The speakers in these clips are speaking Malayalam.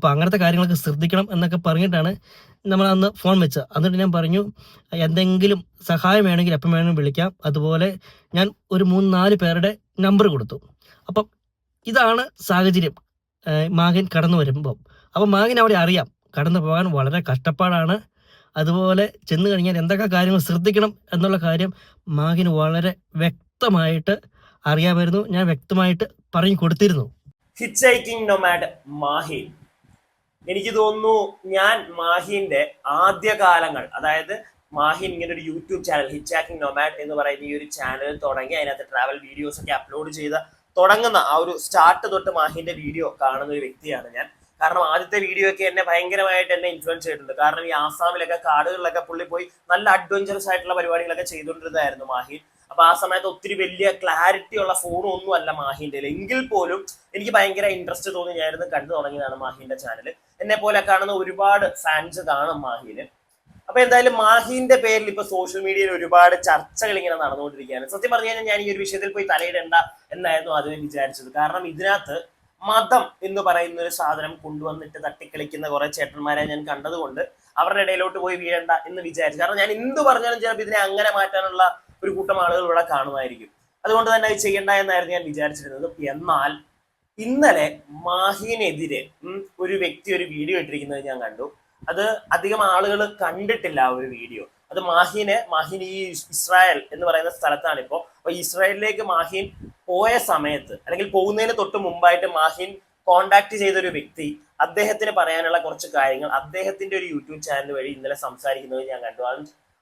അപ്പോൾ അങ്ങനത്തെ കാര്യങ്ങളൊക്കെ ശ്രദ്ധിക്കണം എന്നൊക്കെ പറഞ്ഞിട്ടാണ് നമ്മൾ അന്ന് ഫോൺ വെച്ചത്. എന്നിട്ട് ഞാൻ പറഞ്ഞു എന്തെങ്കിലും സഹായം വേണമെങ്കിൽ എപ്പം വേണമെങ്കിലും വിളിക്കാം. അതുപോലെ ഞാൻ ഒരു മൂന്ന് നാല് പേരുടെ നമ്പർ കൊടുത്തു. അപ്പം ഇതാണ് സാഹചര്യം. മാഗൻ കടന്നു വരുമ്പം. അപ്പം മാഹിൻ അവിടെ അറിയാം. കടന്നു പോകാൻ വളരെ കഷ്ടപ്പാടാണ്. അതുപോലെ ചെന്ന് കഴിഞ്ഞാൽ എന്തൊക്കെ കാര്യങ്ങൾ ശ്രദ്ധിക്കണം എന്നുള്ള കാര്യം മാഹിന് വളരെ വ്യക്തമായിട്ട് അറിയാമായിരുന്നു. ഞാൻ വ്യക്തമായിട്ട് പറഞ്ഞു കൊടുത്തിരുന്നു. Hit nomad Mahin. എനിക്ക് തോന്നുന്നു ഞാൻ മാഹിന്റെ ആദ്യകാലങ്ങൾ അതായത് മാഹിൻ ഇങ്ങനെ ഒരു യൂട്യൂബ് ചാനൽ ഹിച്ചാക്കിംഗ് നൊമാഡ് എന്ന് പറയുന്ന ഈ ഒരു ചാനൽ തുടങ്ങി അതിനകത്ത് ട്രാവൽ വീഡിയോസ് ഒക്കെ അപ്ലോഡ് ചെയ്ത തുടങ്ങുന്ന ആ ഒരു സ്റ്റാർട്ട് തൊട്ട് മാഹിന്റെ വീഡിയോ കാണുന്ന ഒരു വ്യക്തിയാണ് ഞാൻ. കാരണം ആദ്യത്തെ വീഡിയോ ഒക്കെ എന്നെ ഭയങ്കരമായിട്ട് എന്നെ ഇൻഫ്ലുവൻസ് ചെയ്തിട്ടുണ്ട്. കാരണം ഈ ആസാമിലൊക്കെ കാടുകളിലൊക്കെ പുള്ളി പോയി നല്ല അഡ്വഞ്ചറസ് ആയിട്ടുള്ള പരിപാടികളൊക്കെ ചെയ്തുകൊണ്ടിരുന്നതായിരുന്നു മാഹിൻ. അപ്പൊ ആ സമയത്ത് ഒത്തിരി വലിയ ക്ലാരിറ്റി ഉള്ള ഫോണും ഒന്നും അല്ല മാഹിന്റെ എങ്കിൽ പോലും എനിക്ക് ഭയങ്കര ഇൻട്രസ്റ്റ് തോന്നി. ഞാനിരുന്ന് കണ്ടു തുടങ്ങിയതാണ് മാഹിന്റെ ചാനൽ എന്നെ പോലെ കാണുന്ന ഒരുപാട് ഫാൻസ് കാണും മാഹിന് അപ്പൊ എന്തായാലും മാഹിന്റെ പേരിൽ ഇപ്പൊ സോഷ്യൽ മീഡിയയിൽ ഒരുപാട് ചർച്ചകൾ ഇങ്ങനെ നടന്നുകൊണ്ടിരിക്കുകയാണ്. സത്യം പറഞ്ഞു കഴിഞ്ഞാൽ ഞാൻ ഈ ഒരു വിഷയത്തിൽ പോയി തലയിടേണ്ട എന്നായിരുന്നു ആദ്യം വിചാരിച്ചത്. കാരണം ഇതിനകത്ത് മതം എന്ന് പറയുന്ന ഒരു സാധനം കൊണ്ടുവന്നിട്ട് തട്ടിക്കളിക്കുന്ന കുറെ ചേട്ടന്മാരെ ഞാൻ കണ്ടതുകൊണ്ട് അവരുടെ ഇടയിലോട്ട് പോയി വീഴണ്ട എന്ന് വിചാരിച്ചു. കാരണം ഞാൻ എന്ത് പറഞ്ഞാലും ചിലപ്പോൾ ഇതിനെ അങ്ങനെ മാറ്റാനുള്ള ഒരു കൂട്ടം ആളുകൾ ഇവിടെ കാണുമായിരിക്കും. അതുകൊണ്ട് തന്നെ അത് ചെയ്യണ്ട എന്നായിരുന്നു ഞാൻ വിചാരിച്ചിരുന്നത്. എന്നാൽ ഇന്നലെ മാഹിനെതിരെ ഒരു വ്യക്തി ഒരു വീഡിയോ ഇട്ടിരിക്കുന്നത് ഞാൻ കണ്ടു. അത് അധികം ആളുകൾ കണ്ടിട്ടില്ല ആ ഒരു വീഡിയോ. അത് മാഹിനെ മാഹിൻ ഈ ഇസ്രായേൽ എന്ന് പറയുന്ന സ്ഥലത്താണ് ഇപ്പോൾ. അപ്പൊ ഇസ്രായേലിലേക്ക് മാഹിൻ പോയ സമയത്ത് അല്ലെങ്കിൽ പോകുന്നതിന് തൊട്ട് മുമ്പായിട്ട് മാഹിൻ കോണ്ടാക്ട് ചെയ്ത ഒരു വ്യക്തി അദ്ദേഹത്തിന് പറയാനുള്ള കുറച്ച് കാര്യങ്ങൾ അദ്ദേഹത്തിന്റെ ഒരു യൂട്യൂബ് ചാനൽ വഴി ഇന്നലെ സംസാരിക്കുന്നത് ഞാൻ കണ്ടു.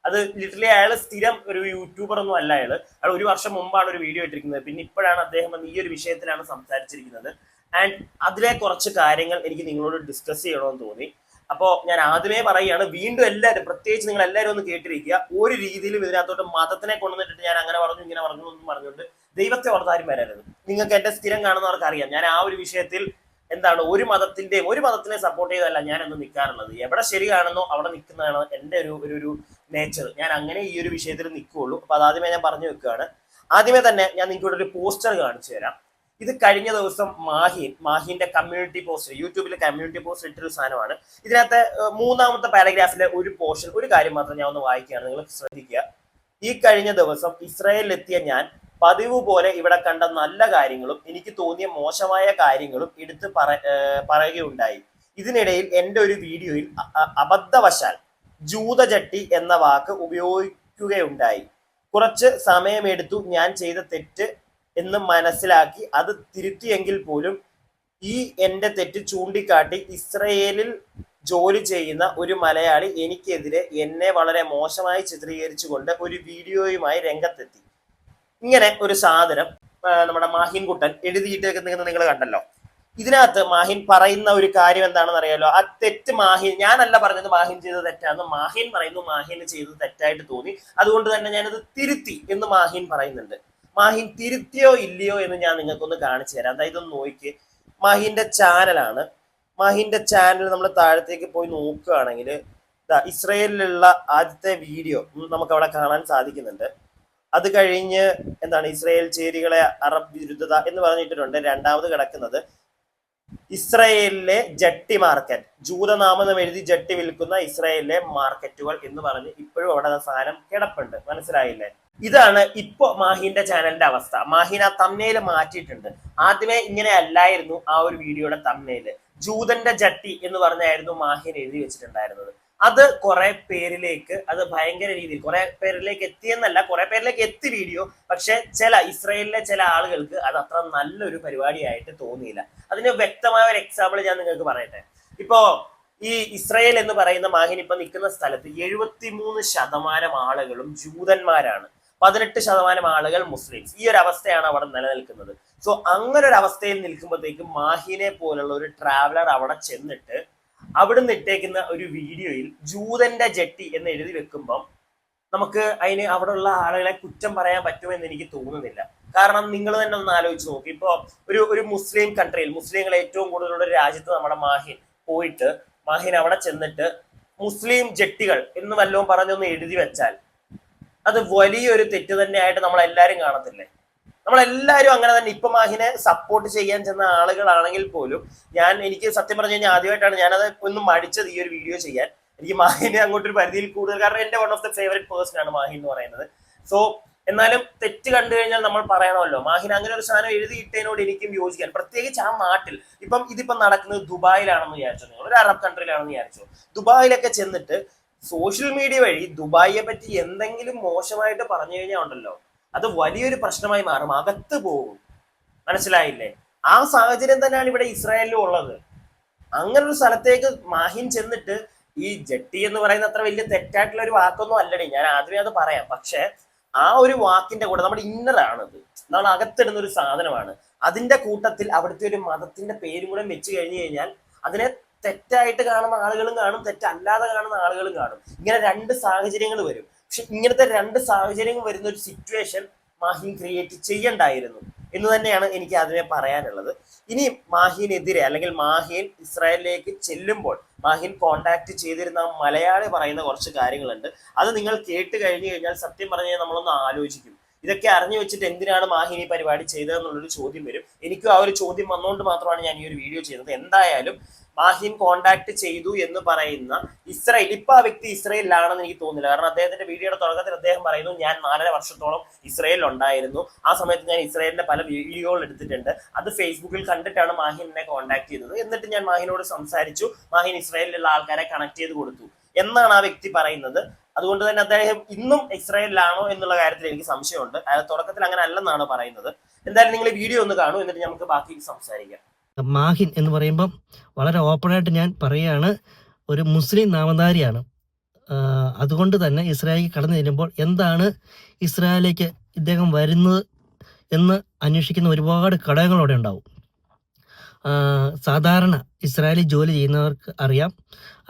അത് ലിറ്ററലി അയാൾ സ്ഥിരം ഒരു യൂട്യൂബർ ഒന്നും അല്ല അയാൾ അയാൾ ഒരു വർഷം മുമ്പാണ് ഒരു വീഡിയോ ഇട്ടിരിക്കുന്നത്. പിന്നെ ഇപ്പോഴാണ് അദ്ദേഹം ഈ ഒരു വിഷയത്തിലാണ് സംസാരിച്ചിരിക്കുന്നത്. ആൻഡ് അതിലെ കുറച്ച് കാര്യങ്ങൾ എനിക്ക് നിങ്ങളോട് ഡിസ്കസ് ചെയ്യണമെന്ന് തോന്നി. അപ്പോൾ ഞാൻ ആദ്യമേ പറയുകയാണ് വീണ്ടും എല്ലാവരും പ്രത്യേകിച്ച് നിങ്ങൾ എല്ലാവരും ഒന്ന് കേട്ടിരിക്കുക. ഒരു രീതിയിലും ഇതിനകത്തോട്ട് മതത്തിനെ കൊണ്ടുവന്നിട്ട് ഞാൻ അങ്ങനെ പറഞ്ഞു ഇങ്ങനെ പറഞ്ഞു എന്നും പറഞ്ഞുകൊണ്ട് ദൈവത്തെ ഓർത്താരും വരരുത്. നിങ്ങൾക്ക് എന്റെ സ്ഥിരം കാണുന്നവർക്ക് അറിയാം. ഞാൻ ആ ഒരു വിഷയത്തിൽ എന്താണ് ഒരു മതത്തിന്റെയും ഒരു മതത്തിനെ സപ്പോർട്ട് ചെയ്തതല്ല ഞാൻ എന്ന് നിൽക്കാറുള്ളത്. എവിടെ ശരിയാണെന്നോ അവിടെ നിൽക്കുന്നതാണ് എന്റെ ഒരു ഒരു നേച്ചർ ഞാൻ അങ്ങനെ ഈ ഒരു വിഷയത്തിൽ നിൽക്കുകയുള്ളൂ അപ്പൊ അതാദ്യമേ ഞാൻ പറഞ്ഞു വെക്കുകയാണ്. ആദ്യമേ തന്നെ ഞാൻ നിങ്ങൾക്ക് ഒരു പോസ്റ്റർ കാണിച്ചു തരാം. ഇത് കഴിഞ്ഞ ദിവസം മാഹിൻ മാഹിന്റെ കമ്മ്യൂണിറ്റി പോസ്റ്റർ യൂട്യൂബിലെ കമ്മ്യൂണിറ്റി പോസ്റ്റർ ഇട്ടൊരു സാധനമാണ്. ഇതിനകത്ത് മൂന്നാമത്തെ പാരഗ്രാഫിലെ ഒരു പോർഷൻ ഒരു കാര്യം മാത്രം ഞാൻ ഒന്ന് വായിക്കുകയാണ്. നിങ്ങൾ ശ്രദ്ധിക്കുക. ഈ കഴിഞ്ഞ ദിവസം ഇസ്രായേലിലെത്തിയ ഞാൻ പതിവ് പോലെ ഇവിടെ കണ്ട നല്ല കാര്യങ്ങളും എനിക്ക് തോന്നിയ മോശമായ കാര്യങ്ങളും എടുത്ത് പറ പറയുകയുണ്ടായി. ഇതിനിടയിൽ എന്റെ ഒരു വീഡിയോയിൽ അബദ്ധവശാൽ ജൂതചട്ടി എന്ന വാക്ക് ഉപയോഗിക്കുകയുണ്ടായി. കുറച്ച് സമയമെടുത്തു ഞാൻ ചെയ്ത തെറ്റ് എന്ന് മനസ്സിലാക്കി അത് തിരുത്തിയെങ്കിൽ പോലും ഈ എന്റെ തെറ്റ് ചൂണ്ടിക്കാട്ടി ഇസ്രയേലിൽ ജോലി ചെയ്യുന്ന ഒരു മലയാളി എനിക്കെതിരെ എന്നെ വളരെ മോശമായി ചിത്രീകരിച്ചുകൊണ്ട് ഒരു വീഡിയോയുമായി രംഗത്തെത്തി. ഇങ്ങനെ ഒരു സാധനം നമ്മുടെ മാഹിൻകുട്ടൻ എഴുതിയിട്ടേക്കുന്നത് നിങ്ങൾ കണ്ടല്ലോ. ഇതിനകത്ത് മാഹിൻ പറയുന്ന ഒരു കാര്യം എന്താണെന്ന് അറിയാലോ? ആ തെറ്റ് മാഹിൻ ഞാനല്ല പറഞ്ഞത് മാഹിൻ ചെയ്തത് തെറ്റാന്ന് മാഹിൻ പറയുന്നു മാഹിൻ ചെയ്തത് തെറ്റായിട്ട് തോന്നി. അതുകൊണ്ട് തന്നെ ഞാനത് തിരുത്തി എന്ന് മാഹിൻ പറയുന്നുണ്ട്. മാഹിൻ തിരുത്തിയോ ഇല്ലയോ എന്ന് ഞാൻ നിങ്ങൾക്കൊന്ന് കാണിച്ചു തരാം. അതായത് ഒന്ന് നോക്കി മാഹിന്റെ ചാനലാണ്. മാഹിന്റെ ചാനൽ നമ്മൾ താഴത്തേക്ക് പോയി നോക്കുകയാണെങ്കിൽ ഇസ്രയേലിലുള്ള ആദ്യത്തെ വീഡിയോ നമുക്ക് അവിടെ കാണാൻ സാധിക്കുന്നുണ്ട്. അത് കഴിഞ്ഞ് എന്താണ് ഇസ്രയേൽ ചേരികളെ അറബ് വിരുദ്ധത എന്ന് പറഞ്ഞിട്ടുണ്ട് രണ്ടാമത് കിടക്കുന്നത് ഇസ്രയേലിലെ ജട്ടി മാർക്കറ്റ്. ജൂതനാമെന്ന് എഴുതി ജട്ടി വിൽക്കുന്ന ഇസ്രയേലിലെ മാർക്കറ്റുകൾ എന്ന് പറഞ്ഞ് ഇപ്പോഴും അവിടെ സാധനം കിടപ്പുണ്ട്. മനസ്സിലായില്ലേ? ഇതാണ് ഇപ്പോ മാഹിന്റെ ചാനലിന്റെ അവസ്ഥ. മാഹിൻ ആ മാറ്റിയിട്ടുണ്ട്. ആദ്യമേ ഇങ്ങനെ അല്ലായിരുന്നു ആ ഒരു വീഡിയോയുടെ തമ്മയിൽ ജൂതന്റെ ജട്ടി എന്ന് പറഞ്ഞായിരുന്നു മാഹിൻ എഴുതി വെച്ചിട്ടുണ്ടായിരുന്നത്. അത് കുറെ പേരിലേക്ക് അത് ഭയങ്കര രീതിയിൽ കുറെ പേരിലേക്ക് എത്തിയെന്നല്ല കുറെ പേരിലേക്ക് എത്തി വീഡിയോ പക്ഷെ ചില ഇസ്രയേലിലെ ചില ആളുകൾക്ക് അത് അത്ര നല്ലൊരു പരിപാടിയായിട്ട് തോന്നിയില്ല. അതിന് വ്യക്തമായ ഒരു എക്സാമ്പിൾ ഞാൻ നിങ്ങൾക്ക് പറയട്ടെ. ഇപ്പോ ഈ ഇസ്രയേൽ എന്ന് പറയുന്ന മാഹിൻ ഇപ്പൊ നിൽക്കുന്ന സ്ഥലത്ത് എഴുപത്തിമൂന്ന് ശതമാനം ആളുകളും ജൂതന്മാരാണ്. പതിനെട്ട് ശതമാനം ആളുകൾ മുസ്ലിംസ്. ഈ ഒരു അവസ്ഥയാണ് അവിടെ നിലനിൽക്കുന്നത്. സോ അങ്ങനെ ഒരു അവസ്ഥയിൽ നിൽക്കുമ്പോഴത്തേക്കും മാഹിനെ പോലുള്ള ഒരു ട്രാവലർ അവിടെ ചെന്നിട്ട് അവിടുന്ന് ഇട്ടേക്കുന്ന ഒരു വീഡിയോയിൽ ജൂതന്റെ ജെട്ടി എന്ന് എഴുതി വെക്കുമ്പം നമുക്ക് അതിന് അവിടെയുള്ള ആളുകളെ കുറ്റം പറയാൻ പറ്റുമെന്ന് എനിക്ക് തോന്നുന്നില്ല. കാരണം നിങ്ങൾ തന്നെ ഒന്ന് ആലോചിച്ച് നോക്കി. ഇപ്പോ ഒരു ഒരു മുസ്ലിം കൺട്രിയിൽ മുസ്ലിങ്ങൾ ഏറ്റവും കൂടുതലുള്ള ഒരു രാജ്യത്ത് നമ്മുടെ മാഹിൻ പോയിട്ട് മാഹിൻ അവിടെ ചെന്നിട്ട് മുസ്ലിം ജെട്ടികൾ എന്ന് വല്ലതും പറഞ്ഞൊന്ന് എഴുതി വെച്ചാൽ അത് വലിയൊരു തെറ്റ് തന്നെയായിട്ട് നമ്മൾ എല്ലാവരും കാണത്തില്ലേ? നമ്മളെല്ലാവരും അങ്ങനെ തന്നെ. ഇപ്പം മാഹിനെ സപ്പോർട്ട് ചെയ്യാൻ ചെന്ന ആളുകളാണെങ്കിൽ പോലും ഞാൻ എനിക്ക് സത്യം പറഞ്ഞു കഴിഞ്ഞാൽ ആദ്യമായിട്ടാണ് ഞാനത് ഒന്ന് മടിച്ചത് ഈ ഒരു വീഡിയോ ചെയ്യാൻ. എനിക്ക് മാഹിനെ അങ്ങോട്ടൊരു പരിധിയിൽ കൂടുതൽ കാരണം എന്റെ one of the favourite person ആണ് മാഹി എന്ന് പറയുന്നത്. സോ എന്നാലും തെറ്റ് കണ്ടു കഴിഞ്ഞാൽ നമ്മൾ പറയണമല്ലോ. മാഹിൻ അങ്ങനെ ഒരു സാധനം എഴുതിയിട്ടതിനോട് എനിക്കും യോജിക്കാൻ. പ്രത്യേകിച്ച് ആ നാട്ടിൽ. ഇപ്പം ഇതിപ്പം നടക്കുന്നത് ദുബായിലാണെന്ന് വിചാരിച്ചോ നിങ്ങൾ? ഒരു അറബ് കൺട്രിയിലാണെന്ന് വിചാരിച്ചോ? ദുബായിലൊക്കെ ചെന്നിട്ട് സോഷ്യൽ മീഡിയ വഴി ദുബായിയെ പറ്റി എന്തെങ്കിലും മോശമായിട്ട് പറഞ്ഞു കഴിഞ്ഞാൽ ഉണ്ടല്ലോ. അത് വലിയൊരു പ്രശ്നമായി മാറും അകത്ത് പോകും. മനസ്സിലായില്ലേ? ആ സാഹചര്യം തന്നെയാണ് ഇവിടെ ഇസ്രായേലിലും ഉള്ളത്. അങ്ങനെ ഒരു സ്ഥലത്തേക്ക് മാഹിൻ ചെന്നിട്ട് ഈ ജട്ടി എന്ന് പറയുന്ന അത്ര വലിയ തെറ്റായിട്ടുള്ള ഒരു വാക്കൊന്നും അല്ലടി ഞാൻ ആദ്യമേ അത് പറയാം. പക്ഷെ ആ ഒരു വാക്കിന്റെ കൂടെ നമ്മുടെ ഇന്നറാണത് നമ്മൾ അകത്തിടുന്ന ഒരു സാധനമാണ്. അതിന്റെ കൂട്ടത്തിൽ അവിടുത്തെ ഒരു മതത്തിന്റെ പേരും കൂടെ വെച്ച് കഴിഞ്ഞു കഴിഞ്ഞാൽ അതിനെ തെറ്റായിട്ട് കാണുന്ന ആളുകളും കാണും തെറ്റല്ലാതെ കാണുന്ന ആളുകളും കാണും. ഇങ്ങനെ രണ്ട് സാഹചര്യങ്ങൾ വരും. പക്ഷെ ഇങ്ങനത്തെ രണ്ട് സാഹചര്യങ്ങൾ വരുന്ന ഒരു സിറ്റുവേഷൻ മാഹിൻ ക്രിയേറ്റ് ചെയ്യണ്ടായിരുന്നു. എന്ന് തന്നെയാണ് എനിക്ക് അതിനെ പറയാനുള്ളത്. ഇനി മാഹിനെതിരെ അല്ലെങ്കിൽ മാഹിൻ ഇസ്രായേലിലേക്ക് ചെല്ലുമ്പോൾ മാഹിൻ കോണ്ടാക്ട് ചെയ്തിരുന്ന മലയാളി പറയുന്ന കുറച്ച് കാര്യങ്ങളുണ്ട്. അത് നിങ്ങൾ കേട്ട് കഴിഞ്ഞു കഴിഞ്ഞാൽ സത്യം പറഞ്ഞു നമ്മളൊന്ന് ആലോചിക്കും. ഇതൊക്കെ അറിഞ്ഞു വെച്ചിട്ട് എന്തിനാണ് മാഹിനി പരിപാടി ചെയ്തതെന്നുള്ളൊരു ചോദ്യം വരും. എനിക്കും ആ ഒരു ചോദ്യം വന്നുകൊണ്ട് മാത്രമാണ് ഞാൻ ഈ ഒരു വീഡിയോ ചെയ്യുന്നത്. എന്തായാലും മാഹിൻ കോണ്ടാക്ട് ചെയ്തു എന്ന് പറയുന്ന ഇസ്രായേൽ ഇപ്പൊ ആ വ്യക്തി ഇസ്രായേലിലാണെന്ന് എനിക്ക് തോന്നുന്നില്ല. കാരണം അദ്ദേഹത്തിന്റെ വീഡിയോയുടെ തുടക്കത്തിൽ അദ്ദേഹം പറയുന്നു ഞാൻ നാലര വർഷത്തോളം ഇസ്രായേലിൽ ഉണ്ടായിരുന്നു ആ സമയത്ത് ഞാൻ ഇസ്രായേലിന്റെ പല വീഡിയോകൾ എടുത്തിട്ടുണ്ട്. അത് ഫേസ്ബുക്കിൽ കണ്ടിട്ടാണ് മാഹിൻ എന്നെ കോണ്ടാക്ട് ചെയ്തത് എന്നിട്ട് ഞാൻ മാഹിനോട് സംസാരിച്ചു. മാഹിൻ ഇസ്രായേലിലുള്ള ആൾക്കാരെ കണക്ട് ചെയ്ത് കൊടുത്തു. എന്നാണ് ആ വ്യക്തി പറയുന്നത്. അതുകൊണ്ട് തന്നെ അദ്ദേഹം ഇന്നും ഇസ്രായേലിലാണോ എന്നുള്ള കാര്യത്തിൽ എനിക്ക് സംശയമുണ്ട്. തുടക്കത്തിൽ അങ്ങനെ അല്ലെന്നാണ് പറയുന്നത്. എന്തായാലും നിങ്ങൾ വീഡിയോ ഒന്ന് കാണൂ. എന്നിട്ട് നമുക്ക് ബാക്കി സംസാരിക്കാം. മാഹിൻ എന്ന് പറയുമ്പം വളരെ ഓപ്പണായിട്ട് ഞാൻ പറയുകയാണ്. ഒരു മുസ്ലിം നാമധാരിയാണ്. അതുകൊണ്ട് തന്നെ ഇസ്രായേലിൽ കടന്നു ചെല്ലുമ്പോൾ എന്താണ് ഇസ്രായേലിലേക്ക് ഇദ്ദേഹം വരുന്നത് എന്ന് അന്വേഷിക്കുന്ന ഒരുപാട് ഘടകങ്ങളോടെ ഉണ്ടാവും. സാധാരണ ഇസ്രായേലിൽ ജോലി ചെയ്യുന്നവർക്ക് അറിയാം.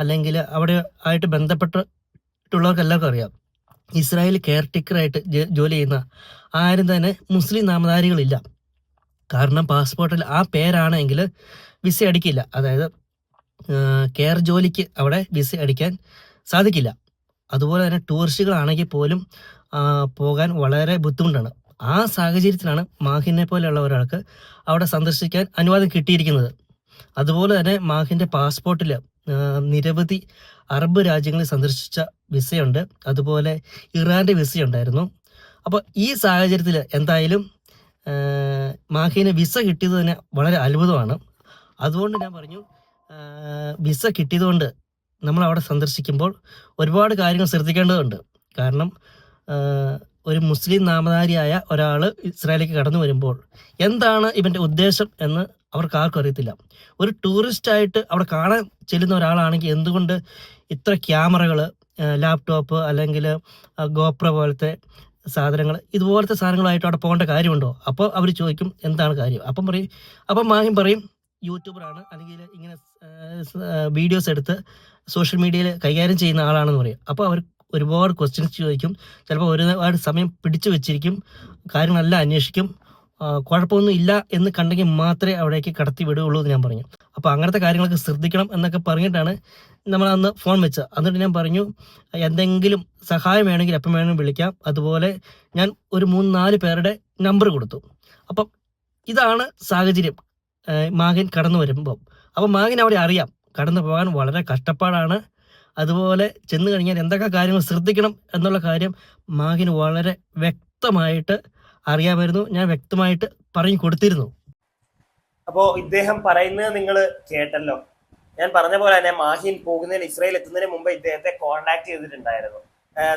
അല്ലെങ്കിൽ അവിടെ ആയിട്ട് ബന്ധപ്പെട്ടിട്ടുള്ളവർക്ക് എല്ലാവർക്കും അറിയാം. ഇസ്രായേൽ കെയർ ടേക്കറായിട്ട് ജോലി ചെയ്യുന്ന ആരും തന്നെ മുസ്ലിം നാമധാരികളില്ല. കാരണം പാസ്പോർട്ടിൽ ആ പേരാണെങ്കിൽ വിസ അടിക്കില്ല. അതായത് കെയർ ജോലിക്ക് അവിടെ വിസ അടിക്കാൻ സാധിക്കില്ല. അതുപോലെ തന്നെ ടൂറിസ്റ്റുകളാണെങ്കിൽ പോലും പോകാൻ വളരെ ബുദ്ധിമുട്ടാണ്. ആ സാഹചര്യത്തിലാണ് മാഹിനെ പോലെയുള്ള ഒരാൾക്ക് അവിടെ സന്ദർശിക്കാൻ അനുവാദം കിട്ടിയിരിക്കുന്നത്. അതുപോലെ തന്നെ മാഹിന്റെ പാസ്പോർട്ടിൽ നിരവധി അറബ് രാജ്യങ്ങളിൽ സന്ദർശിച്ച വിസയുണ്ട്. അതുപോലെ ഇറാന്റെ വിസയുണ്ടായിരുന്നു. അപ്പോൾ ഈ സാഹചര്യത്തിൽ എന്തായാലും മാഹിന് വിസ കിട്ടിയത് തന്നെ വളരെ അത്ഭുതമാണ്. അതുകൊണ്ട് ഞാൻ പറഞ്ഞു വിസ കിട്ടിയതുകൊണ്ട് നമ്മൾ അവിടെ സന്ദർശിക്കുമ്പോൾ ഒരുപാട് കാര്യങ്ങൾ ശ്രദ്ധിക്കേണ്ടതുണ്ട്. കാരണം ഒരു മുസ്ലിം നാമധാരിയായ ഒരാൾ ഇസ്രായേലിലേക്ക് കടന്നു വരുമ്പോൾ എന്താണ് ഇവന്റെ ഉദ്ദേശം എന്ന് അവർക്ക് ആർക്കും അറിയത്തില്ല. ഒരു ടൂറിസ്റ്റായിട്ട് അവിടെ കാണാൻ ചെല്ലുന്ന ഒരാളാണെങ്കിൽ എന്തുകൊണ്ട് ഇത്ര ക്യാമറകൾ ലാപ്ടോപ്പ് അല്ലെങ്കിൽ ഗോപ്ര പോലത്തെ സാധനങ്ങൾ ഇതുപോലത്തെ സാധനങ്ങളായിട്ട് അവിടെ പോകേണ്ട കാര്യമുണ്ടോ? അപ്പോൾ അവർ ചോദിക്കും എന്താണ് കാര്യം? അപ്പം പറയും അപ്പം മാഹിം പറയും യൂട്യൂബറാണ് അല്ലെങ്കിൽ ഇങ്ങനെ വീഡിയോസ് എടുത്ത് സോഷ്യൽ മീഡിയയിൽ കൈകാര്യം ചെയ്യുന്ന ആളാണെന്ന് പറയും. അപ്പോൾ അവർ ഒരുപാട് ക്വസ്റ്റ്യൻസ് ചോദിക്കും ചിലപ്പോൾ ഒരുപാട് സമയം പിടിച്ചു വെച്ചിരിക്കും കാര്യങ്ങളെല്ലാം അന്വേഷിക്കും കുഴപ്പമൊന്നും ഇല്ല എന്ന് കണ്ടെങ്കിൽ മാത്രമേ അവിടേക്ക് കടത്തി വിടുകയുള്ളൂ എന്ന് ഞാൻ പറഞ്ഞു. അപ്പോൾ അങ്ങനത്തെ കാര്യങ്ങളൊക്കെ ശ്രദ്ധിക്കണം എന്നൊക്കെ പറഞ്ഞിട്ടാണ് നമ്മൾ അന്ന് ഫോൺ വെച്ചത്. എന്നിട്ട് ഞാൻ പറഞ്ഞു എന്തെങ്കിലും സഹായം വേണമെങ്കിൽ എപ്പം വേണമെങ്കിലും വിളിക്കാം. അതുപോലെ ഞാൻ ഒരു മൂന്ന് നാല് പേരുടെ നമ്പർ കൊടുത്തു. അപ്പം ഇതാണ് സാഹചര്യം. മാഗൻ കടന്നു വരുമ്പോൾ അപ്പം മാഗൻ അവിടെ അറിയാം. കടന്നു പോകാൻ വളരെ കഷ്ടപ്പാടാണ്. അതുപോലെ ചെന്ന് കഴിഞ്ഞാൽ എന്തൊക്കെ കാര്യങ്ങൾ ശ്രദ്ധിക്കണം എന്നുള്ള കാര്യം മാഗിന് വളരെ വ്യക്തമായിട്ട് അറിയാമായിരുന്നു. ഞാൻ വ്യക്തമായിട്ട് പറഞ്ഞു കൊടുത്തിരുന്നു. അപ്പോ ഇദ്ദേഹം പറയുന്നത് നിങ്ങൾ കേട്ടല്ലോ. ഞാൻ പറഞ്ഞ പോലെ തന്നെ മാഹിൻ പോകുന്നതിന് ഇസ്രയേൽ എത്തുന്നതിന് മുമ്പ് ഇദ്ദേഹത്തെ കോൺടാക്ട് ചെയ്തിട്ടുണ്ടായിരുന്നു.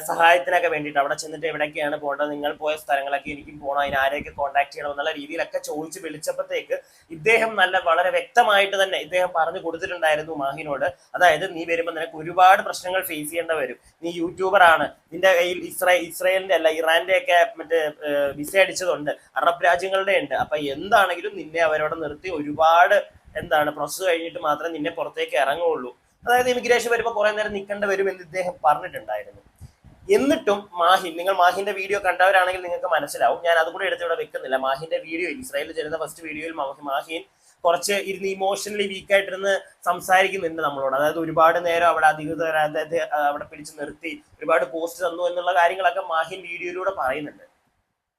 സഹായത്തിനൊക്കെ വേണ്ടിയിട്ട് അവിടെ ചെന്നിട്ട് എവിടെയൊക്കെയാണ് പോകേണ്ടത് നിങ്ങൾ പോയ സ്ഥലങ്ങളൊക്കെ എനിക്കും പോകണം അതിന് ആരെയൊക്കെ കോൺടാക്ട് ചെയ്യണം എന്നുള്ള രീതിയിലൊക്കെ ചോദിച്ച് വിളിച്ചപ്പോഴത്തേക്ക് ഇദ്ദേഹം നല്ല വളരെ വ്യക്തമായിട്ട് തന്നെ ഇദ്ദേഹം പറഞ്ഞു കൊടുത്തിട്ടുണ്ടായിരുന്നു മാഹിനോട്. അതായത് നീ വരുമ്പോൾ നിനക്ക് ഒരുപാട് പ്രശ്നങ്ങൾ ഫേസ് ചെയ്യേണ്ട വരും. നീ യൂട്യൂബർ ആണ്. നിന്റെ കയ്യിൽ ഇസ്രായേൽ ഇസ്രായേലിന്റെ അല്ല ഇറാന്റെ ഒക്കെ മറ്റേ വിസ അടിച്ചതുണ്ട്. അറബ് രാജ്യങ്ങളുടെ ഉണ്ട്. അപ്പൊ എന്താണെങ്കിലും നിന്നെ അവരോട് നിർത്തി ഒരുപാട് എന്താണ് പ്രോസസ്സ് കഴിഞ്ഞിട്ട് മാത്രമേ നിന്നെ പുറത്തേക്ക് ഇറങ്ങുള്ളൂ. അതായത് ഇമിഗ്രേഷൻ വരുമ്പോൾ കുറെ നേരം നിൽക്കേണ്ടി വരും എന്ന് ഇദ്ദേഹം പറഞ്ഞിട്ടുണ്ടായിരുന്നു. എന്നിട്ടും മാഹിൻ നിങ്ങൾ മാഹിന്റെ വീഡിയോ കണ്ടവരാണെങ്കിൽ നിങ്ങൾക്ക് മനസ്സിലാവും. ഞാൻ അതുകൂടെ എടുത്ത് ഇവിടെ വെക്കുന്നില്ല. മാഹിന്റെ വീഡിയോ ഇസ്രായേലിൽ ചെല്ലുന്ന ഫസ്റ്റ് വീഡിയോയിൽ മാഹിൻ കുറച്ച് ഇരുന്ന് ഇമോഷണലി വീക്കായിട്ടിരുന്ന് സംസാരിക്കുന്നുണ്ട് നമ്മളോട്. അതായത് ഒരുപാട് നേരം അവിടെ അധികൃതർ അതായത് അവിടെ പിടിച്ചു നിർത്തി ഒരുപാട് പോസ്റ്റ് തന്നു എന്നുള്ള കാര്യങ്ങളൊക്കെ മാഹിൻ വീഡിയോയിലൂടെ പറയുന്നുണ്ട്.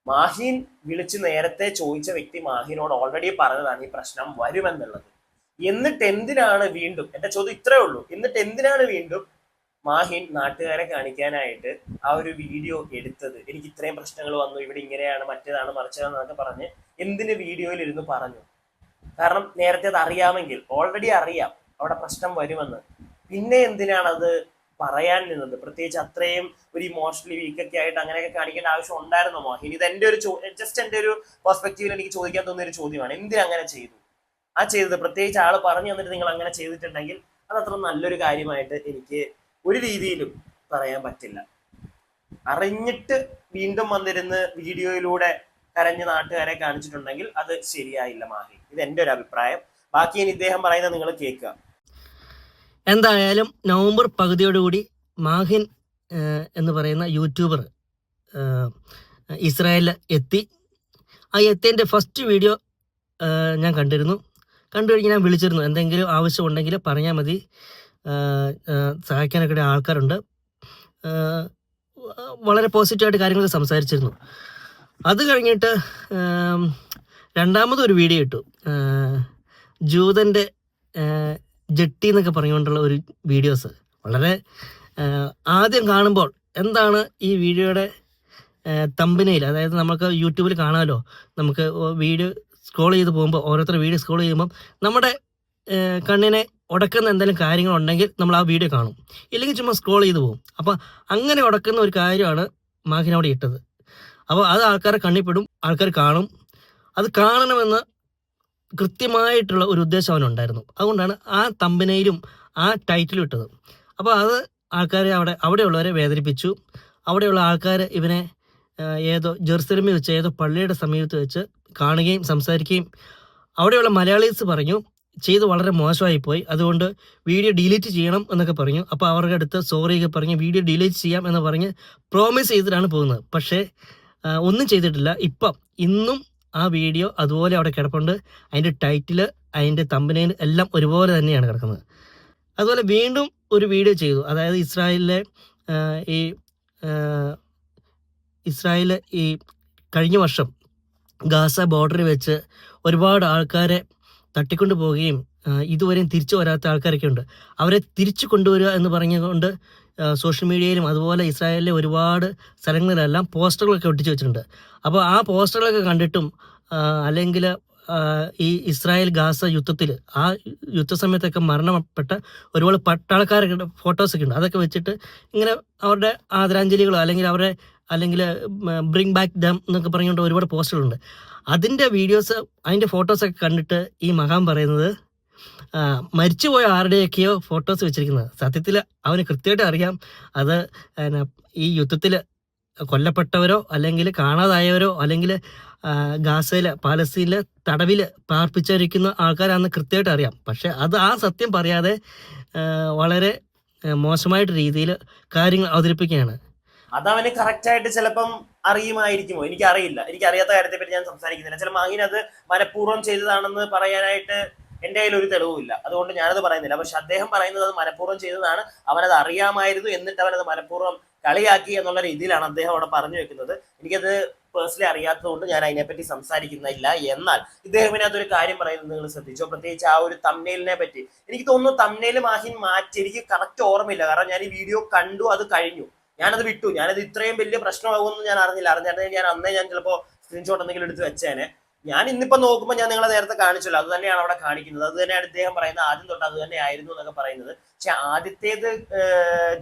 മാഹിൻ വിളിച്ച് നേരത്തെ ചോദിച്ച വ്യക്തി മാഹിനോട് ഓൾറെഡി പറഞ്ഞതാണ് ഈ പ്രശ്നം വരുമെന്നുള്ളത്. എന്നിട്ട് എന്തിനാണ് വീണ്ടും? എന്റെ ചോദ്യം ഇത്രേ ഉള്ളൂ. എന്നിട്ട് എന്തിനാണ് വീണ്ടും മാഹിൻ നാട്ടുകാരെ കാണിക്കാനായിട്ട് ആ ഒരു വീഡിയോ എടുത്തത്. എനിക്ക് ഇത്രയും പ്രശ്നങ്ങൾ വന്നു ഇവിടെ ഇങ്ങനെയാണ് മറ്റേതാണ് മറിച്ചതെന്നൊക്കെ പറഞ്ഞ് എന്തിന് വീഡിയോയിൽ ഇരുന്ന് പറഞ്ഞു? കാരണം നേരത്തെ അത് അറിയാമെങ്കിൽ ഓൾറെഡി അറിയാം അവിടെ പ്രശ്നം വരുമെന്ന്. പിന്നെ എന്തിനാണ് അത് പറയാൻ നിന്നത്? പ്രത്യേകിച്ച് അത്രയും ഒരു ഇമോഷണലി വീക്കൊക്കെ ആയിട്ട് അങ്ങനെയൊക്കെ കാണിക്കേണ്ട ആവശ്യം ഉണ്ടായിരുന്നോ മോഹിൻ? ഇത് എന്റെ ഒരു ജസ്റ്റ് എന്റെ ഒരു പെർസ്പെക്റ്റീവിൽ എനിക്ക് ചോദിക്കാൻ തോന്നിയ ഒരു ചോദ്യമാണ്. എന്തിനങ്ങനെ ചെയ്തു? ആ ചെയ്തത് പ്രത്യേകിച്ച് ആൾ പറഞ്ഞു തന്നിട്ട് നിങ്ങൾ അങ്ങനെ ചെയ്തിട്ടുണ്ടെങ്കിൽ അത് അത്ര നല്ലൊരു കാര്യമായിട്ട് എനിക്ക് ഒരു രീതിയിലും പറയാൻ പറ്റില്ല. അറിഞ്ഞിട്ട് വീണ്ടും വന്നിരുന്ന് വീഡിയോയിലൂടെ കരഞ്ഞ് നാട്ടുകാരെ കാണിച്ചിട്ടുണ്ടെങ്കിൽ അത് ശരിയായില്ല മാഹി. ഇത് എന്റെ ഒരു അഭിപ്രായം. ബാക്കി ഇനി ഇദ്ദേഹം പറയുന്നത് നിങ്ങൾ കേൾക്കുക. എന്തായാലും നവംബർ പകുതിയോടുകൂടി മാഹിൻ എന്ന് പറയുന്ന യൂട്യൂബർ ഇസ്രായേലിൽ എത്തി. ആ എത്തിയതിന്റെ ഫസ്റ്റ് വീഡിയോ ഞാൻ കണ്ടിരുന്നു. കണ്ടു കഴിഞ്ഞ് ഞാൻ വിളിച്ചിരുന്നു. എന്തെങ്കിലും ആവശ്യമുണ്ടെങ്കിൽ പറഞ്ഞാൽ മതി. സഹായിക്കാനൊക്കെ ആൾക്കാരുണ്ട്. വളരെ പോസിറ്റീവായിട്ട് കാര്യങ്ങൾ സംസാരിച്ചിരുന്നു. അത് കഴിഞ്ഞിട്ട് രണ്ടാമതൊരു വീഡിയോ ഇട്ടു. ജൂതന്റെ ജെട്ടി എന്നൊക്കെ പറഞ്ഞുകൊണ്ടുള്ള ഒരു വീഡിയോസ്. വളരെ ആദ്യം കാണുമ്പോൾ എന്താണ് ഈ വീഡിയോയുടെ തമ്പനയിൽ അതായത് നമുക്ക് യൂട്യൂബിൽ കാണാമല്ലോ നമുക്ക് വീഡിയോ സ്ക്രോൾ ചെയ്ത് പോകുമ്പോൾ ഓരോരുത്തർ വീഡിയോ സ്ക്രോൾ ചെയ്യുമ്പോൾ നമ്മുടെ കണ്ണിനെ ഉടക്കുന്ന എന്തെങ്കിലും കാര്യങ്ങളുണ്ടെങ്കിൽ നമ്മൾ ആ വീഡിയോ കാണും. ഇല്ലെങ്കിൽ ചുമ്മാ സ്ക്രോൾ ചെയ്ത് പോകും അപ്പോൾ അങ്ങനെ ഉടക്കുന്ന ഒരു കാര്യമാണ് മാഹിനോട് ഇട്ടത്. അപ്പോൾ അത് ആൾക്കാരെ കണ്ണിപ്പെടും ആൾക്കാർ കാണും. അത് കാണണമെന്ന് കൃത്യമായിട്ടുള്ള ഒരു ഉദ്ദേശം അവനുണ്ടായിരുന്നു. അതുകൊണ്ടാണ് ആ തമ്പനയിലും ആ ടൈറ്റിലും ഇട്ടത്. അപ്പോൾ അത് ആൾക്കാരെ അവിടെ അവിടെയുള്ളവരെ വേദനിപ്പിച്ചു. അവിടെയുള്ള ആൾക്കാർ ഇവനെ ഏതോ ജെറുസലമിൽ വെച്ച് ഏതോ പള്ളിയുടെ സമീപത്ത് വെച്ച് കാണുകയും സംസാരിക്കുകയും അവിടെയുള്ള മലയാളീസ് പറഞ്ഞു ചെയ്ത് വളരെ മോശമായി പോയി. അതുകൊണ്ട് വീഡിയോ ഡിലീറ്റ് ചെയ്യണം എന്നൊക്കെ പറഞ്ഞു. അപ്പോൾ അവരുടെ അടുത്ത് സോറി ഒക്കെ പറഞ്ഞ് വീഡിയോ ഡിലീറ്റ് ചെയ്യാം എന്ന് പറഞ്ഞ് പ്രോമിസ് ചെയ്തിട്ടാണ് പോകുന്നത്. പക്ഷേ ഒന്നും ചെയ്തിട്ടില്ല. ഇപ്പം ഇന്നും ആ വീഡിയോ അതുപോലെ അവിടെ കിടപ്പുണ്ട്. അതിന്റെ ടൈറ്റിൽ അതിന്റെ തമ്പനയിൽ എല്ലാം ഒരുപോലെ തന്നെയാണ് കിടക്കുന്നത്. അതുപോലെ വീണ്ടും ഒരു വീഡിയോ ചെയ്തു. അതായത് ഇസ്രായേലിലെ ഈ ഇസ്രായേൽ ഈ കഴിഞ്ഞ വർഷം ഗാസ ബോർഡറിൽ വെച്ച് ഒരുപാട് ആൾക്കാരെ തട്ടിക്കൊണ്ട് പോവുകയും ഇതുവരെയും തിരിച്ചു വരാത്ത ആൾക്കാരൊക്കെ ഉണ്ട്. അവരെ തിരിച്ചു കൊണ്ടുവരിക എന്ന് പറഞ്ഞുകൊണ്ട് സോഷ്യൽ മീഡിയയിലും അതുപോലെ ഇസ്രായേലിലെ ഒരുപാട് സ്ഥലങ്ങളിലെല്ലാം പോസ്റ്ററുകളൊക്കെ ഒട്ടിച്ചു വെച്ചിട്ടുണ്ട്. അപ്പോൾ ആ പോസ്റ്ററുകളൊക്കെ കണ്ടിട്ടും അല്ലെങ്കിൽ ഈ ഇസ്രായേൽ ഗാസ യുദ്ധത്തിൽ ആ യുദ്ധ സമയത്തൊക്കെ മരണപ്പെട്ട ഒരുപാട് പട്ടാളക്കാരൊക്കെ ഫോട്ടോസൊക്കെ ഉണ്ട്. അതൊക്കെ വെച്ചിട്ട് ഇങ്ങനെ അവരുടെ ആദരാഞ്ജലികളോ അല്ലെങ്കിൽ അവരുടെ അല്ലെങ്കിൽ ബ്രിങ് ബാക്ക് ദം എന്നൊക്കെ പറഞ്ഞുകൊണ്ട് ഒരുപാട് പോസ്റ്ററുകളുണ്ട്. അതിന്റെ വീഡിയോസ് അതിന്റെ ഫോട്ടോസൊക്കെ കണ്ടിട്ട് ഈ മഹാൻ പറയുന്നത് മരിച്ചുപോയ ആരുടെയൊക്കെയോ ഫോട്ടോസ് വെച്ചിരിക്കുന്നത്. സത്യത്തിൽ അവന് കൃത്യമായിട്ട് അറിയാം. അത് ഈ യുദ്ധത്തിൽ കൊല്ലപ്പെട്ടവരോ അല്ലെങ്കിൽ കാണാതായവരോ അല്ലെങ്കിൽ ഗാസയിൽ പാലസ്തീനിലെ തടവിൽ പാർപ്പിച്ചിരിക്കുന്ന ആൾക്കാരാണെന്ന് കൃത്യമായിട്ട് അറിയാം. പക്ഷെ അത് ആ സത്യം പറയാതെ വളരെ മോശമായിട്ട് രീതിയിൽ കാര്യങ്ങൾ അവതരിപ്പിക്കുകയാണ്. അതവന് കറക്റ്റായിട്ട് ചിലപ്പം അറിയുമായിരിക്കുമോ? എനിക്കറിയില്ല. എനിക്ക് അറിയാത്ത കാര്യത്തെ പറ്റി ഞാൻ സംസാരിക്കുന്നില്ല. ചില മാഹിൻ അത് മനഃപൂർവം ചെയ്തതാണെന്ന് പറയാനായിട്ട് എന്റെ കയ്യിൽ ഒരു തെളിവുമില്ല. അതുകൊണ്ട് ഞാനത് പറയുന്നില്ല. പക്ഷെ അദ്ദേഹം പറയുന്നത് അത് മനഃപൂർവം ചെയ്തതാണ്. അവനത് അറിയാമായിരുന്നു എന്നിട്ട് അവനത് മനഃപൂർവം കളിയാക്കി എന്നുള്ള രീതിയിലാണ് അദ്ദേഹം അവിടെ പറഞ്ഞു വെക്കുന്നത്. എനിക്കത് പേഴ്സണലി അറിയാത്തതുകൊണ്ട് ഞാൻ അതിനെപ്പറ്റി സംസാരിക്കുന്നില്ല. എന്നാൽ ഇദ്ദേഹം ഇതിനകത്തൊരു കാര്യം പറയുന്നത് നിങ്ങൾ ശ്രദ്ധിച്ചോ? പ്രത്യേകിച്ച് ആ ഒരു തമ്നയിലിനെ പറ്റി. എനിക്ക് തോന്നുന്നു തമ്നയിൽ മാഹിൻ മാറ്റി. എനിക്ക് കറക്റ്റ് ഓർമ്മയില്ല. കാരണം ഞാൻ ഈ വീഡിയോ കണ്ടു അത് കഴിഞ്ഞു. ഞാനത് വിട്ടു. ഞാനത് ഇത്രയും വലിയ പ്രശ്നമാകുമെന്ന് ഞാൻ അറിഞ്ഞില്ല. അറിഞ്ഞിട്ടുണ്ടെങ്കിൽ ഞാൻ അന്നേ ഞാൻ ചിലപ്പോൾ സ്ക്രീൻഷോട്ട് എന്തെങ്കിലും എടുത്ത് വെച്ചേനെ. ഞാൻ ഇന്നിപ്പോ നോക്കുമ്പോൾ ഞാൻ നിങ്ങളെ നേരത്തെ കാണിച്ചല്ലോ. അത് തന്നെയാണ് അവിടെ കാണിക്കുന്നത്. അത് തന്നെയാണ് ഇദ്ദേഹം പറയുന്നത്. ആദ്യം തൊട്ട് അത് തന്നെ ആയിരുന്നു എന്നൊക്കെ പറയുന്നത്. പക്ഷെ ആദ്യത്തേത്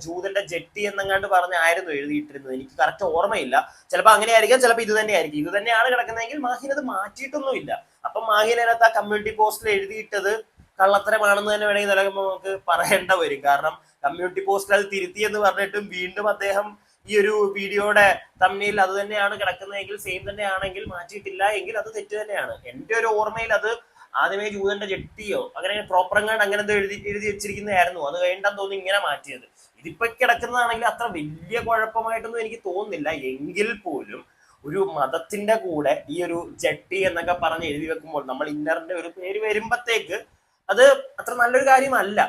ജൂതന്റെ ജെട്ടി എന്നങ്ങാണ്ട് പറഞ്ഞായിരുന്നു എഴുതിയിട്ടിരുന്നത്. എനിക്ക് കറക്റ്റ് ഓർമ്മയില്ല. ചിലപ്പോൾ അങ്ങനെ ആയിരിക്കാം ചിലപ്പോൾ ഇത് തന്നെ ആയിരിക്കും ഇത് തന്നെയാണ് കിടക്കുന്നതെങ്കിൽ മാഹിൻ അത് മാറ്റിയിട്ടൊന്നുമില്ല. അപ്പം മാഹിൻ അതിനകത്ത് ആ കമ്മ്യൂണിറ്റി പോസ്റ്റിൽ എഴുതിയിട്ടത് കള്ളത്തരമാണെന്ന് തന്നെ വേണമെങ്കിൽ നമുക്ക് പറയേണ്ട വരും. കാരണം കമ്മ്യൂണിറ്റി പോസ്റ്റിൽ അത് തിരുത്തി എന്ന് പറഞ്ഞിട്ടും വീണ്ടും അദ്ദേഹം ഈ ഒരു വീഡിയോയുടെ തമ്മിൽ അത് തന്നെയാണ് കിടക്കുന്നതെങ്കിൽ സെയിം തന്നെയാണെങ്കിൽ മാറ്റിയിട്ടില്ല എങ്കിൽ അത് തെറ്റ് തന്നെയാണ്. എന്റെ ഒരു ഓർമ്മയിൽ അത് ആദ്യമേ ജൂതന്റെ ജെട്ടിയോ അങ്ങനെ പ്രോപ്പർ എങ്ങാണ്ട് അങ്ങനെ എന്തോ എഴുതി എഴുതി വെച്ചിരിക്കുന്നതായിരുന്നു. അത് വേണ്ടെന്ന് തോന്നി ഇങ്ങനെ മാറ്റിയത്. ഇതിപ്പോ കിടക്കുന്നതാണെങ്കിൽ അത്ര വലിയ കുഴപ്പമായിട്ടൊന്നും എനിക്ക് തോന്നുന്നില്ല. എങ്കിൽ പോലും ഒരു മതത്തിന്റെ കൂടെ ഈ ഒരു ജെട്ടി എന്നൊക്കെ പറഞ്ഞ് എഴുതി വെക്കുമ്പോൾ നമ്മൾ ഇന്നറിന്റെ ഒരു പേര് വരുമ്പത്തേക്ക് അത് അത്ര നല്ലൊരു കാര്യമല്ല.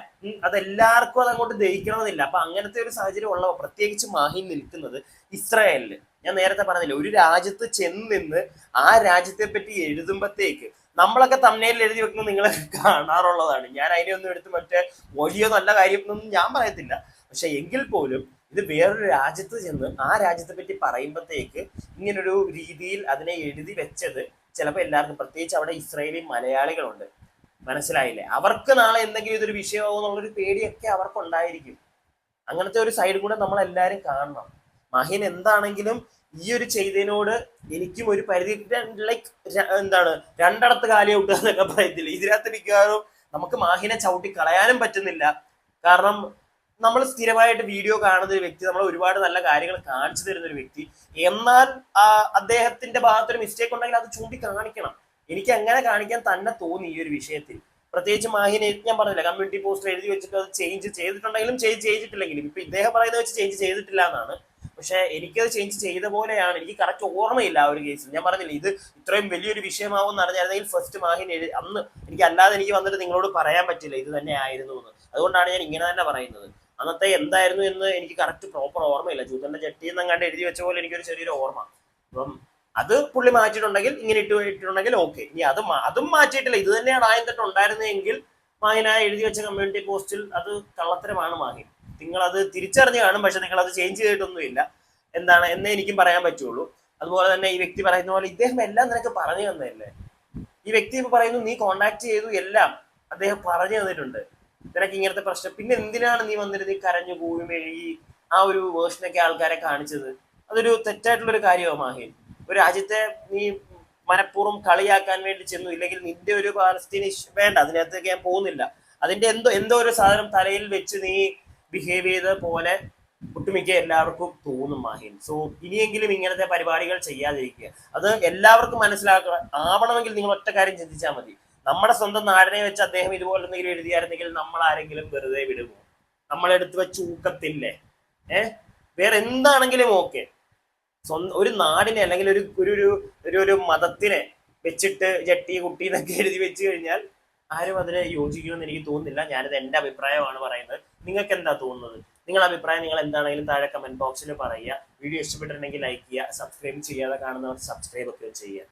അതെല്ലാവർക്കും അതങ്ങോട്ട് ദഹിക്കണമെന്നില്ല. അപ്പൊ അങ്ങനത്തെ ഒരു സാഹചര്യം ഉള്ളവ പ്രത്യേകിച്ച് മാഹി നിൽക്കുന്നത് ഇസ്രായേലിൽ. ഞാൻ നേരത്തെ പറഞ്ഞില്ല ഒരു രാജ്യത്ത് ചെന്ന് നിന്ന് ആ രാജ്യത്തെ പറ്റി എഴുതുമ്പോഴത്തേക്ക് നമ്മളൊക്കെ തമ്മനയിൽ എഴുതി വെക്കുന്നത് നിങ്ങൾ കാണാറുള്ളതാണ്. ഞാൻ അതിനെ ഒന്നും എടുത്ത് മറ്റേ വലിയ നല്ല കാര്യം ഞാൻ പറയത്തില്ല. പക്ഷെ എങ്കിൽ പോലും ഇത് വേറൊരു രാജ്യത്ത് ചെന്ന് ആ രാജ്യത്തെ പറ്റി പറയുമ്പോഴത്തേക്ക് ഇങ്ങനൊരു രീതിയിൽ അതിനെ എഴുതി വെച്ചത് ചിലപ്പോൾ എല്ലാവർക്കും പ്രത്യേകിച്ച് അവിടെ ഇസ്രായേലി മലയാളികളുണ്ട്. മനസ്സിലായില്ലേ? അവർക്ക് നാളെ എന്തെങ്കിലും ഇതൊരു വിഷയമാവും എന്നുള്ളൊരു പേടിയൊക്കെ അവർക്ക് ഉണ്ടായിരിക്കും അങ്ങനത്തെ ഒരു സൈഡ് കൂടെ നമ്മൾ എല്ലാവരും കാണണം. മഹിൻ എന്താണെങ്കിലും ഈ ഒരു ചെയ്തതിനോട് എനിക്കും ഒരു പരിധി ലൈക്ക് എന്താണ് രണ്ടിടത്ത് കാലി ഔട്ട് എന്നൊക്കെ പറയത്തില്ല? ഇതിനകത്ത് മിക്കവാറും നമുക്ക് മാഹിനെ ചവിട്ടി കളയാനും പറ്റുന്നില്ല. കാരണം നമ്മൾ സ്ഥിരമായിട്ട് വീഡിയോ കാണുന്ന ഒരു വ്യക്തി നമ്മൾ ഒരുപാട് നല്ല കാര്യങ്ങൾ കാണിച്ചു തരുന്ന ഒരു വ്യക്തി എന്നാൽ അദ്ദേഹത്തിന്റെ ഭാഗത്തൊരു മിസ്റ്റേക്ക് ഉണ്ടെങ്കിൽ അത് ചൂണ്ടി കാണിക്കണം എനിക്ക് അങ്ങനെ കാണിക്കാൻ തന്നെ തോന്നി ഈ ഒരു വിഷയത്തിൽ. പ്രത്യേകിച്ച് മാഹിനെ ഞാൻ പറഞ്ഞില്ല കമ്മ്യൂണിറ്റി പോസ്റ്റർ എഴുതി വെച്ചിട്ട് അത് ചേഞ്ച് ചെയ്തിട്ടുണ്ടെങ്കിലും ചേഞ്ച് ചെയ്തിട്ടില്ലെങ്കിലും. ഇപ്പൊ ഇദ്ദേഹം പറയുന്നത് വെച്ച് ചേഞ്ച് ചെയ്തിട്ടില്ല എന്നാണ്. പക്ഷെ എനിക്കത് ചേഞ്ച് ചെയ്ത പോലെയാണ്. എനിക്ക് കറക്റ്റ് ഓർമ്മയില്ല ആ ഒരു കേസിൽ ഞാൻ പറഞ്ഞില്ല ഇത് ഇത്രയും വലിയൊരു വിഷയമാവും എന്ന് അറിഞ്ഞായിരുന്നെങ്കിൽ ഫസ്റ്റ് മാഹിൻ എഴുതി അന്ന് എനിക്ക് അല്ലാതെ എനിക്ക് വന്നിട്ട് നിങ്ങളോട് പറയാൻ പറ്റില്ല ഇത് തന്നെ ആയിരുന്നു എന്ന്. അതുകൊണ്ടാണ് ഞാൻ ഇങ്ങനെ തന്നെ പറയുന്നത്. അന്നത്തെ എന്തായിരുന്നു എന്ന് എനിക്ക് കറക്റ്റ് പ്രോപ്പർ ഓർമ്മയില്ല. ജൂതന്റെ ജട്ടി എന്നങ്ങാണ്ട് എഴുതി വെച്ച പോലെ എനിക്കൊരു ചെറിയൊരു ഓർമ്മ. അപ്പം അത് പുള്ളി മാറ്റിയിട്ടുണ്ടെങ്കിൽ ഇങ്ങനെ ഇട്ട് ഇട്ടിട്ടുണ്ടെങ്കിൽ ഓക്കെ ഇനി അത് അതും മാറ്റിയിട്ടില്ല. ഇത് തന്നെയാണ് ആയം തൊട്ട് ഉണ്ടായിരുന്നെങ്കിൽ മാഹിന എഴുതി വെച്ച കമ്മ്യൂണിറ്റി പോസ്റ്റിൽ അത് കള്ളത്തരമാണ് മാഹിൻ നിങ്ങൾ അത് തിരിച്ചറിഞ്ഞ് കാണും പക്ഷെ നിങ്ങൾ അത് ചേഞ്ച് ചെയ്തിട്ടൊന്നുമില്ല. എന്താണ്? എന്നേ എനിക്കും പറയാൻ പറ്റുള്ളൂ. അതുപോലെ തന്നെ ഈ വ്യക്തി പറയുന്ന പോലെ ഇദ്ദേഹം എല്ലാം നിനക്ക് പറഞ്ഞു തന്നതല്ലേ? ഈ വ്യക്തി ഇപ്പൊ പറയുന്നു നീ കോണ്ടാക്ട് ചെയ്തു എല്ലാം അദ്ദേഹം പറഞ്ഞു തന്നിട്ടുണ്ട്. നിനക്ക് ഇങ്ങനത്തെ പ്രശ്നം പിന്നെ എന്തിനാണ് നീ വന്നിരുന്ന് കരഞ്ഞു കൂവി മെഴുകി ആ ഒരു വേർഷനൊക്കെ ആൾക്കാരെ കാണിച്ചത്? അതൊരു തെറ്റായിട്ടുള്ള ഒരു കാര്യമാണ് മാഹിൻ ഒരു രാജ്യത്തെ നീ മനഃപൂർവം കളിയാക്കാൻ വേണ്ടി ചെന്നു. ഇല്ലെങ്കിൽ നിന്റെ ഒരു പാലസ്തീനി വേണ്ട അതിനകത്തേക്ക് ഞാൻ പോകുന്നില്ല. അതിന്റെ എന്തോ എന്തോ ഒരു സാധനം തലയിൽ വെച്ച് നീ ബിഹേവ് ചെയ്ത പോലെ ഒട്ടുമിക്ക എല്ലാവർക്കും തോന്നും മാഹിൻ. സോ ഇനിയെങ്കിലും ഇങ്ങനത്തെ പരിപാടികൾ ചെയ്യാതിരിക്കുക. അത് എല്ലാവർക്കും മനസ്സിലാക്കുക. ആവണമെങ്കിൽ നിങ്ങൾ ഒറ്റ കാര്യം ചിന്തിച്ചാൽ മതി. നമ്മുടെ സ്വന്തം നാടിനെ വെച്ച് അദ്ദേഹം ഇതുപോലെ എന്തെങ്കിലും എഴുതിയായിരുന്നെങ്കിൽ നമ്മൾ ആരെങ്കിലും വെറുതെ വിടുമോ? നമ്മളെടുത്ത് വെച്ച് ഊക്കത്തില്ലേ? ഏഹ് വേറെ എന്താണെങ്കിലും ഓക്കെ ഒരു നാടിനെ അല്ലെങ്കിൽ ഒരു ഒരു ഒരു ഒരു ഒരു മതത്തിനെ വെച്ചിട്ട് ജട്ടി കുട്ടി എന്നൊക്കെ എഴുതി വെച്ച് കഴിഞ്ഞാൽ ആരും അതിനെ യോജിക്കുമെന്ന് എനിക്ക് തോന്നുന്നില്ല. ഞാനിത് എന്റെ അഭിപ്രായമാണ് പറയുന്നത്. നിങ്ങൾക്ക് എന്താ തോന്നുന്നത്? നിങ്ങളുടെ അഭിപ്രായം നിങ്ങൾ എന്താണെങ്കിലും താഴെ കമന്റ് ബോക്സിൽ പറയുക. വീഡിയോ ഇഷ്ടപ്പെട്ടിട്ടുണ്ടെങ്കിൽ ലൈക്ക് ചെയ്യുക സബ്സ്ക്രൈബ് ചെയ്യാതെ കാണുന്നവർ സബ്സ്ക്രൈബ് ഒക്കെ ചെയ്യുക.